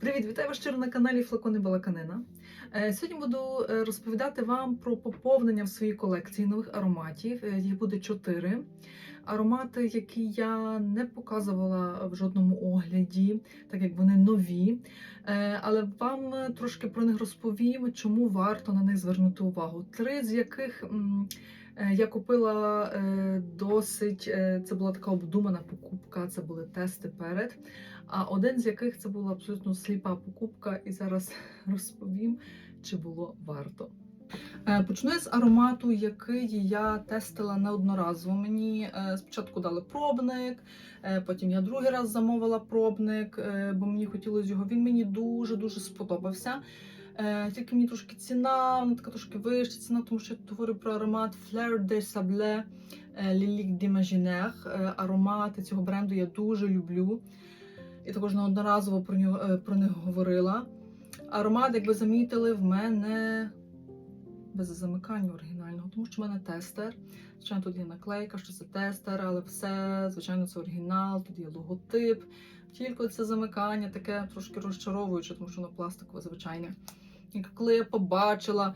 Привіт, вітаю вас щиро на каналі Флакони Балаканина. Е, Сьогодні буду е, розповідати вам про поповнення в своїй колекції нових ароматів. Е, Їх буде чотири. Аромати, які я не показувала в жодному огляді, так як вони нові. Але вам трошки про них розповім, чому варто на них звернути увагу. Три з яких я купила е, досить. е, Це була така обдумана покупка, це були тести перед. А один з яких це була абсолютно сліпа покупка, і зараз розповім, чи було варто. Е, Почну я з аромату, який я тестила неодноразово. Мені е, спочатку дали пробник, е, потім я другий раз замовила пробник, е, бо мені хотілося його. Він мені дуже-дуже сподобався. Е, Тільки мені трошки ціна, вона така трошки вища ціна, тому що я тут говорю про аромат Fleur de Sable е, Lilique d'Imaginaire. Е, Аромати цього бренду я дуже люблю. І також неодноразово про, нього, про них говорила. Аромат, як ви замітили, в мене без замикання оригінального, тому що в мене тестер. Звичайно, тут є наклейка, що це тестер, але все, звичайно, це оригінал, тут є логотип. Тільки це замикання таке трошки розчаровуюче, тому що воно пластикове, звичайне. Коли я побачила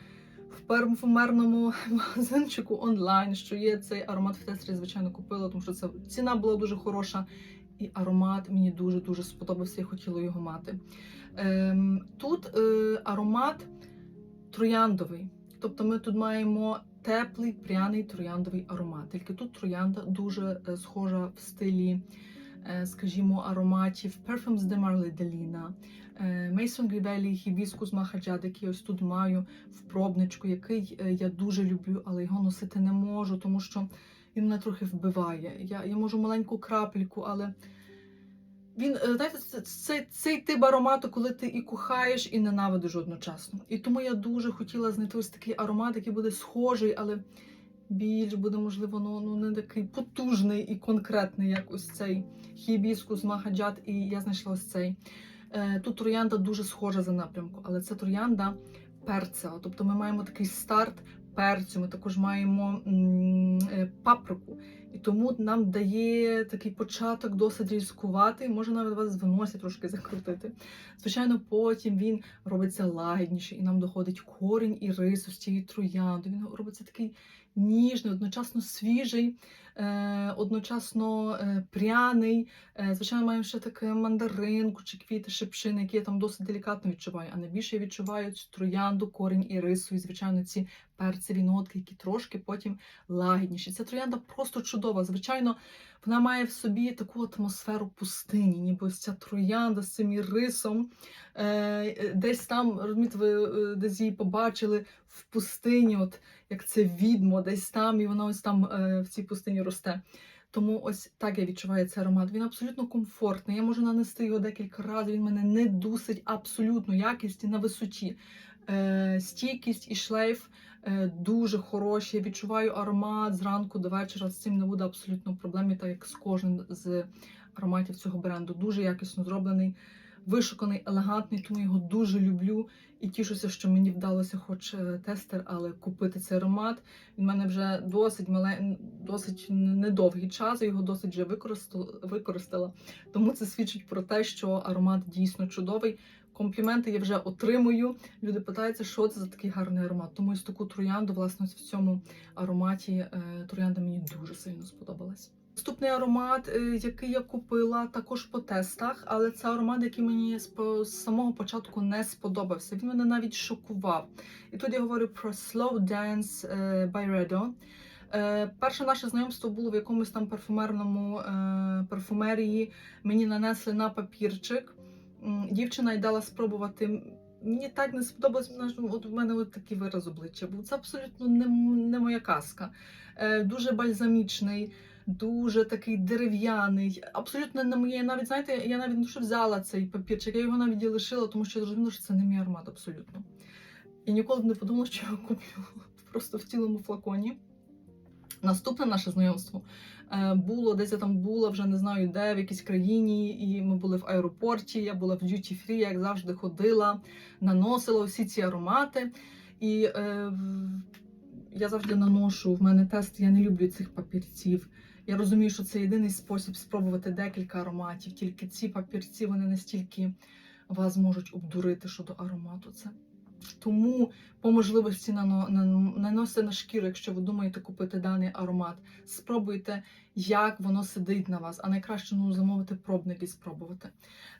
в парфумерному магазинчику онлайн, що є цей аромат в тестері, звичайно, купила, тому що це ціна була дуже хороша. І аромат мені дуже-дуже сподобався, я хотіла його мати. Ем, тут е, аромат трояндовий. Тобто ми тут маємо теплий пряний трояндовий аромат. Тільки тут троянда дуже е, схожа в стилі, скажімо, ароматів Perfumes de е, Mason Grivelli, Hibiscus Mahajad, який ось тут маю в пробничку, який е, я дуже люблю, але його носити не можу, тому що він мене трохи вбиває. Я, я можу маленьку крапельку, але він, е, знаєте, це, це, цей тип аромату, коли ти і кохаєш, і ненавидиш одночасно. І тому я дуже хотіла знайти ось такий аромат, який буде схожий, але більш буде, можливо, ну, ну не такий потужний і конкретний, як ось цей хібіскус, магаджат, і я знайшла ось цей. Е, Тут троянда дуже схожа за напрямку, але це троянда перцева. Тобто ми маємо такий старт перцю, ми також маємо е, паприку. І тому нам дає такий початок досить різкуватий, може навіть вас виносять трошки закрутити. Звичайно, потім він робиться лагідніший, і нам доходить корінь і рису з цієї троянди. Він робиться такий ніжний, одночасно свіжий, е, одночасно е, пряний. Е, звичайно, маємо ще таке мандаринку чи квіти, шипшини, які я там досить делікатно відчуваю. А найбільше я відчуваю цю троянду, корінь і рису, і звичайно, ці перцеві нотки, які трошки потім лагідніші. Ця троянда просто чудова. Звичайно, вона має в собі таку атмосферу пустині, ніби ось ця троянда з цим рисом. Е, десь там, розумієте, ви е, десь її побачили в пустині, от як це відмо, десь там, і вона ось там е, в цій пустині росте. Тому ось так я відчуваю цей аромат. Він абсолютно комфортний. Я можу нанести його декілька разів. Він мене не дусить абсолютно якість на висоті. Е, стійкість і шлейф е, дуже хороші. Я відчуваю аромат зранку до вечора. З цим не буде абсолютно проблем, так як з кожним з ароматів цього бренду. Дуже якісно зроблений, вишуканий, елегантний, тому його дуже люблю. І тішуся, що мені вдалося, хоч е, тестер, але купити цей аромат. Він мене вже досить мале, досить недовгий час, його досить вже використала. Тому це свідчить про те, що аромат дійсно чудовий. Компліменти я вже отримую. Люди питаються, що це за такий гарний аромат. Тому ось таку троянду, власне, в цьому ароматі е, троянда мені дуже сильно сподобалась. Наступний аромат, е, який я купила також по тестах, але це аромат, який мені з самого початку не сподобався. Він мене навіть шокував. І тут я говорю про Slow Dance е, by Redo. Перше наше знайомство було в якомусь там парфумерному парфумерії. Мені нанесли на папірчик. Дівчина й дала спробувати. Мені так не сподобалось, ну, от в мене от такий вираз обличчя був. Це абсолютно не, не моя казка. Е, дуже бальзамічний, дуже такий дерев'яний. Абсолютно не моє. Навіть знаєте, я навіть не що взяла цей папірчик, я його навіть і лишила, тому що я зрозуміла, що це не мій аромат абсолютно. Я ніколи не подумала, що я його куплю просто в цілому флаконі. Наступне наше знайомство е, було десь я там була, вже не знаю де, в якійсь країні, і ми були в аеропорті. Я була в duty free, як завжди ходила, наносила всі ці аромати. І е, я завжди наношу. В мене тест, я не люблю цих папірців. Я розумію, що це єдиний спосіб спробувати декілька ароматів. Тільки ці папірці вони настільки вас можуть обдурити щодо аромату. Це. Тому по можливості нано- наносите на шкіру, якщо ви думаєте купити даний аромат. Спробуйте, як воно сидить на вас, а найкраще ну, замовити пробник і спробувати.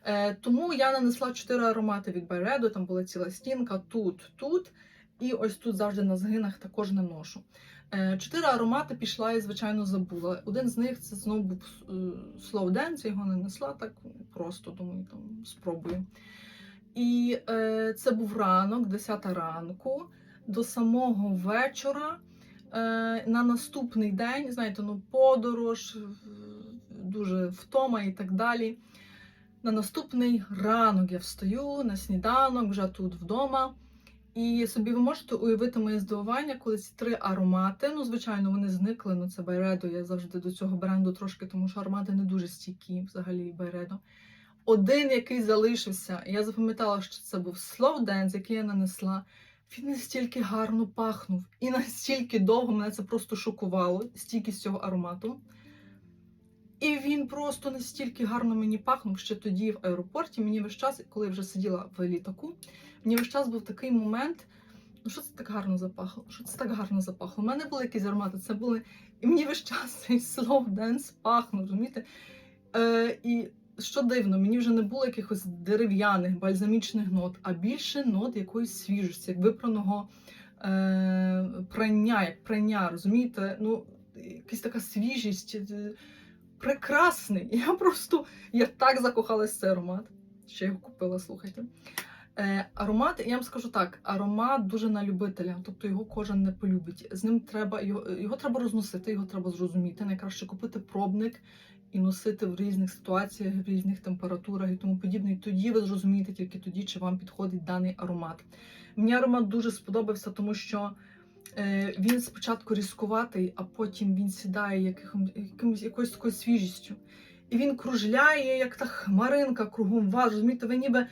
Е, тому я нанесла 4 аромати від Byredo, там була ціла стінка, тут, тут. І ось тут завжди на згинах також не ношу. Е, Чотири аромати пішла і, звичайно, забула. Один з них це знову був е, Slow Dance, я його не несла так просто, думаю, там спробую. І е, це був ранок, 10 ранку, до самого вечора. Е, на наступний день, знаєте, ну, подорож, дуже втома і так далі. На наступний ранок я встаю на сніданок, вже тут вдома. І собі ви можете уявити моє здивування, коли ці три аромати. Ну, звичайно, вони зникли. Ну, це Байредо. Я завжди до цього бренду трошки, тому що аромати не дуже стійкі, взагалі Байредо. Один, який залишився, я запам'ятала, що це був Dance, який я нанесла. Він настільки гарно пахнув і настільки довго мене це просто шокувало, стійкість цього аромату. І він просто настільки гарно мені пахнув ще тоді в аеропорті. Мені весь час, коли я вже сиділа в літаку, мені весь час був такий момент. Ну, що це так гарно запахло? Що це так гарно запахло? У мене були якісь аромати, це були. І мені весь час цей slow dance пахнув, розумієте? Е, і що дивно, мені вже не було якихось дерев'яних бальзамічних нот, а більше нот якоїсь свіжості, як випраного е, прання, як прання, розумієте? Ну, якась така свіжість. е, Прекрасний. Я просто я так закохалась в цей аромат. Ще його купила, слухайте. Е, аромат, я вам скажу так, аромат дуже на любителя, тобто його кожен не полюбить. З ним треба його, його треба розносити, його треба зрозуміти. Найкраще купити пробник і носити в різних ситуаціях, в різних температурах і тому подібне. І тоді ви зрозумієте тільки тоді, чи вам підходить даний аромат. Мені аромат дуже сподобався, тому що е, він спочатку різкуватий, а потім він сідає яким, якимось, якоюсь такою свіжістю. І він кружляє, як та хмаринка кругом вас. Розумієте, ви ніби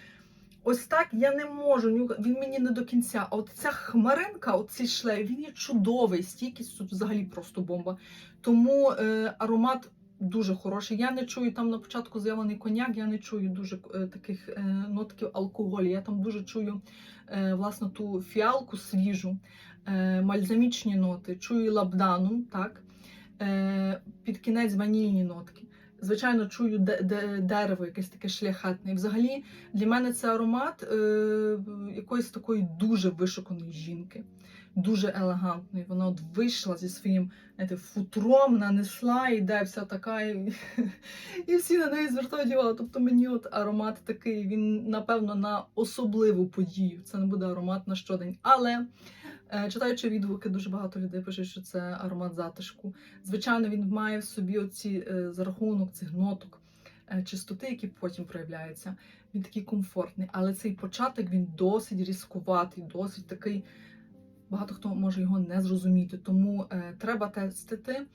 ось так я не можу. Він мені не до кінця. А от ця хмаринка, от цей шлейф, він є чудовий. Стійкість тут взагалі просто бомба. Тому е, аромат дуже хороший. Я не чую там на початку з'явлений коньяк, я не чую дуже е, таких е, нотків алкоголю. Я там дуже чую е, власне ту фіалку свіжу, мальзамічні ноти, чую лабдану, так, під кінець ванільні нотки. Звичайно, чую де- де- дерево, якесь таке шляхетне. І взагалі для мене це аромат е, якоїсь такої дуже вишуканої жінки, дуже елегантної. Вона от вийшла зі своїм знаєте, футром, нанесла, іде вся така, і, і всі на неї звертають увагу. Тобто мені от аромат такий, він, напевно, на особливу подію. Це не буде аромат на щодень. Але е, читаючи відгуки, дуже багато людей пишуть, що це аромат затишку. Звичайно, він має в собі оці е, за рахунок цих ноток. е, Чистоти, які потім проявляються, він такий комфортний, але цей початок він досить різкуватий, досить такий. Багато хто може його не зрозуміти, тому е, треба тестити.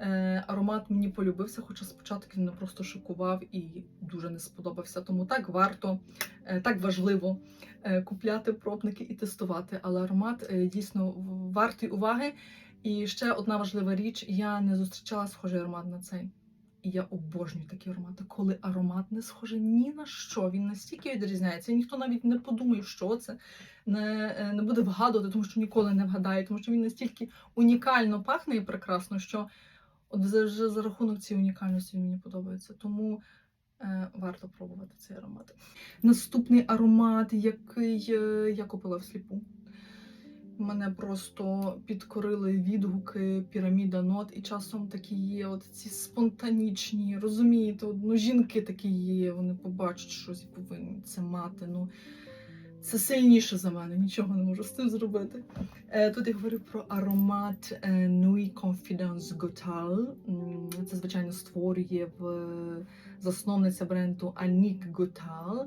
Е, аромат мені полюбився, хоча спочатку він мене просто шокував і дуже не сподобався. Тому так варто, е, так важливо е, купляти пробники і тестувати. Але аромат е, дійсно вартий уваги. І ще одна важлива річ: я не зустрічала схожий аромат на цей. І я обожнюю такі аромати, коли аромат не схожий ні на що. Він настільки відрізняється, ніхто навіть не подумає, що це, не, е, не буде вгадувати, тому що ніколи не вгадає, тому що він настільки унікально пахне і прекрасно, що от вже за рахунок цієї унікальності він мені подобається. Тому е, варто пробувати цей аромат. Наступний аромат, який е, я купила всліпу. Мене просто підкорили відгуки піраміда нот, і часом такі є, от ці спонтанічні, розумієте, ну, жінки такі є, вони побачать щось і повинні це мати. Ну, це сильніше за мене, нічого не можу з цим зробити. Е, Тут я говорю про аромат е, Nui Confidence Gotal. Це, звичайно, створює в засновниця бренду Анік Gotal.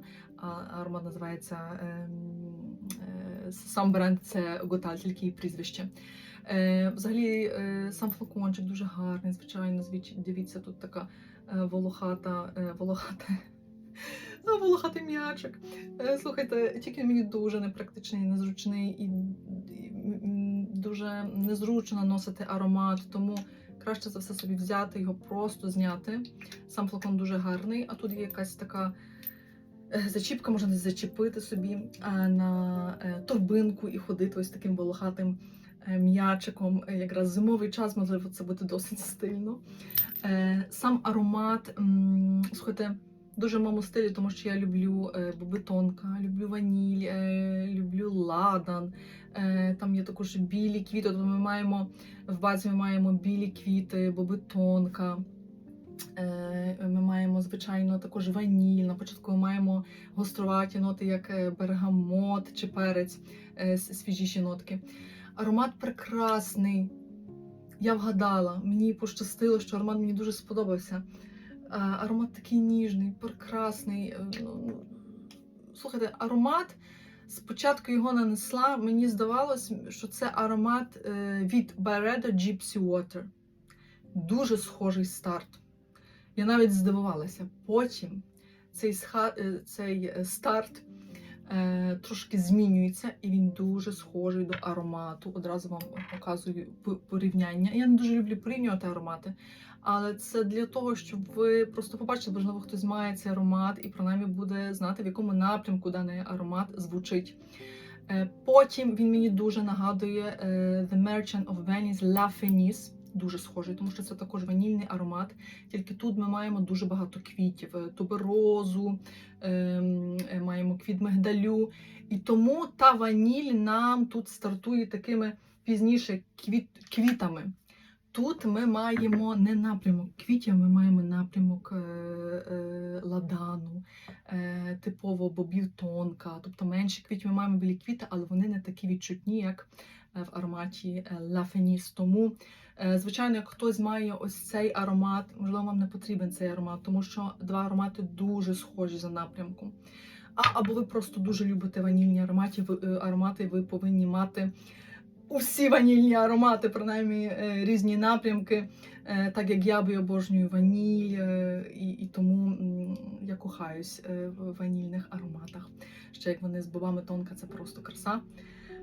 Аромат називається ем, е, сам бренд це Готаль, тільки прізвище. Е, взагалі, е, сам флакончик дуже гарний, звичайно. Дивіться, тут така волохата, волохата. Ну, волохатий м'ячик. Слухайте, тільки мені дуже непрактичний, незручний і, дуже незручно носити аромат, тому краще за все собі взяти його, просто зняти. Сам флакон дуже гарний, а тут є якась така зачіпка, можна зачепити собі е, на е, торбинку і ходити ось таким волохатим е, м'ячиком. Е, Якраз зимовий час, можливо, це буде досить стильно. Е, Сам аромат, слухайте, дуже в моєму стилі, тому що я люблю е, бобитонка, люблю ваніль, е, люблю ладан. Е, Там є також білі квіти. Тобто ми маємо в базі ми маємо білі квіти, бобитонка. Е, Ми маємо, звичайно, також ваніль. На початку ми маємо гоструваті ноти, як е, бергамот чи перець, е, свіжіші нотки. Аромат прекрасний. Я вгадала, мені пощастило, що аромат мені дуже сподобався. Аромат такий ніжний, прекрасний. Е, ну, Слухайте, аромат. Спочатку його нанесла, мені здавалось, що це аромат від Byredo Gypsy Water. Дуже схожий старт. Я навіть здивувалася. Потім цей, е, цей е, старт е, трошки змінюється, і він дуже схожий до аромату. Одразу вам показую порівняння. Я не дуже люблю порівнювати аромати, але це для того, щоб ви просто побачили, можливо, хтось має цей аромат і принаймні буде знати, в якому напрямку даний аромат звучить. Е, Потім він мені дуже нагадує The Merchant of Venice La Fenice. Дуже схожий, тому що це також ванільний аромат. Тільки тут ми маємо дуже багато квітів: е, туберозу, ем, е, маємо квіт мигдалю. І тому та ваніль нам тут стартує такими пізніше квіт, квітами. Тут ми маємо не напрямок квітів, ми маємо напрямок е, е, ладану, е, типово бобів тонка, тобто менші квітів ми маємо білі квіти, але вони не такі відчутні, як в ароматі Fenice. Тому, е, звичайно, як хтось має ось цей аромат, можливо, вам не потрібен цей аромат, тому що два аромати дуже схожі за напрямком. А, або ви просто дуже любите ванільні аромати, е, аромати, ви повинні мати усі ванільні аромати, принаймні е, різні напрямки, так як я би обожнюю ваніль, і, і тому я кохаюсь в ванільних ароматах. Ще як вони з бобами тонка, це просто краса.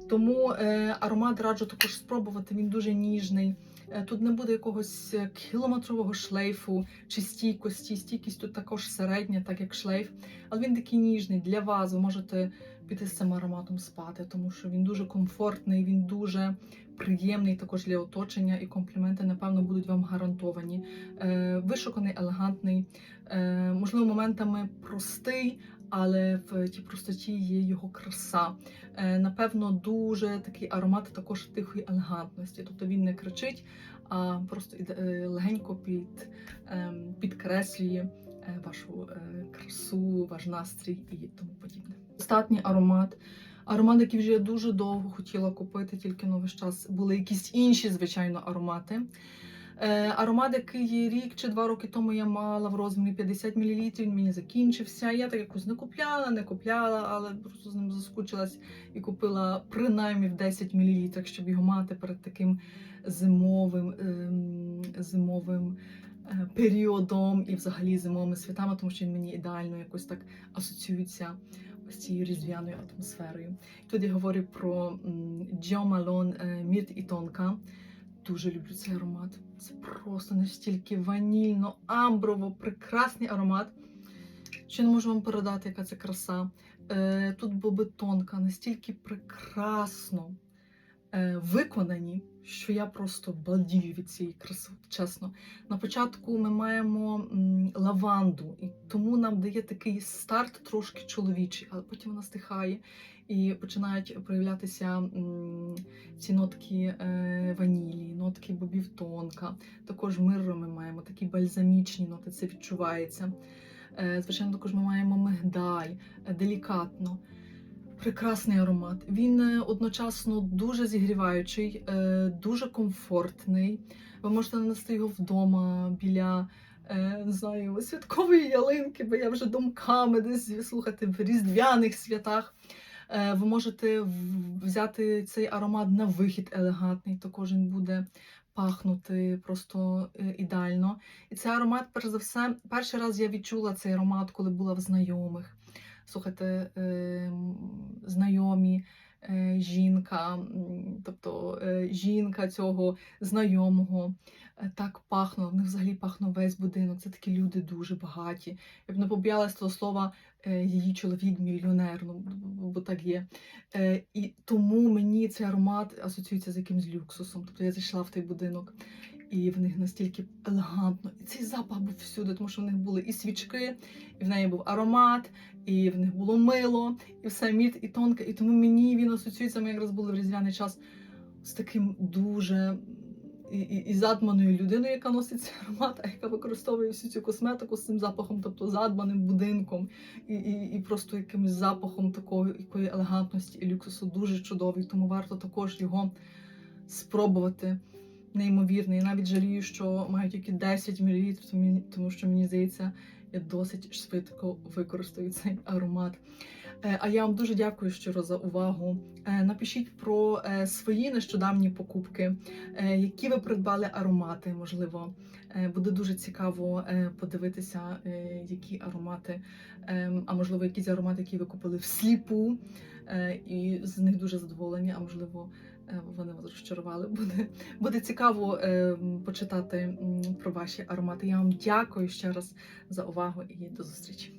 Тому е, аромат раджу також спробувати, він дуже ніжний. Е, Тут не буде якогось е, кілометрового шлейфу чи стійкості. Стійкість тут також середня, так як шлейф. Але він такий ніжний для вас. Ви можете піти з цим ароматом спати, тому що він дуже комфортний, він дуже приємний також для оточення, і компліменти, напевно, будуть вам гарантовані. Е, вишуканий, елегантний, е, можливо, моментами простий. Але в тій простоті є його краса. Е, напевно, дуже такий аромат також тихої елегантності. Тобто він не кричить, а просто іде- легенько під, ем, підкреслює вашу красу, ваш настрій і тому подібне. Остатній аромат. Аромат, який вже я дуже довго хотіла купити, тільки на весь час були якісь інші, звичайно, аромати. Е, аромат, який рік чи два роки тому я мала в розмірі 50 мл, він мені закінчився. Я так якось не купляла, не купляла, але просто з ним заскучилась і купила принаймні в 10 мл, щоб його мати перед таким зимовим, ем, зимовим е, періодом і взагалі зимовими святами, тому що він мені ідеально якось так асоціюється ось цією різдвяною атмосферою. Тут я говорю про Джо Малон Мірт і Тонка. Дуже люблю цей аромат. Це просто настільки ванільно, амброво, прекрасний аромат. Ще не можу вам передати, яка це краса. Е, тут боби тонка, настільки прекрасно е, виконані, що я просто балдію від цієї краси, чесно. На початку ми маємо лаванду, і тому нам дає такий старт трошки чоловічий, але потім вона стихає і починають проявлятися ці нотки е, ванілі, нотки бобів тонка. Також мирро ми маємо такі бальзамічні ноти, це відчувається. Е, Звичайно, також ми маємо мигдаль, е, делікатно. Прекрасний аромат. Він е, одночасно дуже зігріваючий, е, дуже комфортний. Ви можете нанести його вдома біля е, не знаю, святкової ялинки, бо я вже думками десь слухати в різдвяних святах. Ви можете взяти цей аромат на вихід елегантний, також він буде пахнути просто ідеально. І цей аромат, перш за все, перший раз я відчула цей аромат, коли була в знайомих. Слухайте, е, знайомі, е, жінка, тобто е, жінка цього знайомого. е, Так пахнуло, в них взагалі пахнув весь будинок. Це такі люди дуже багаті. Я б не побоялась того слова її чоловік мільйонер, ну бо- так є. І тому мені цей аромат асоціюється з якимсь люксусом. Тобто я зайшла в той будинок, і в них настільки елегантно. І цей запах був всюди, тому що в них були і свічки, і в неї був аромат, і в них було мило, і все мід і тонке. І тому мені він асоціюється. Ми якраз були в різдвяний час з таким дуже. І, і, і задманою людиною, яка носить цей аромат, а яка використовує всю цю косметику з цим запахом, тобто задбаним будинком, і, і, і просто якимось запахом такої якої елегантності і люксусу дуже чудовий. Тому варто також його спробувати. Неймовірний. Навіть жалію, що маю тільки 10 мл, тому- що мені здається, я досить швидко використаю цей аромат. Е, А я вам дуже дякую щиро за увагу. Е, Напишіть про е, свої нещодавні покупки, які ви придбали аромати, можливо. Буде дуже цікаво подивитися, які аромати, а можливо, якісь аромати, які ви купили всліпу, і з них дуже задоволені, а можливо, вони вас розчарували. Буде, буде цікаво е, почитати про ваші аромати. Я вам дякую ще раз за увагу і до зустрічі.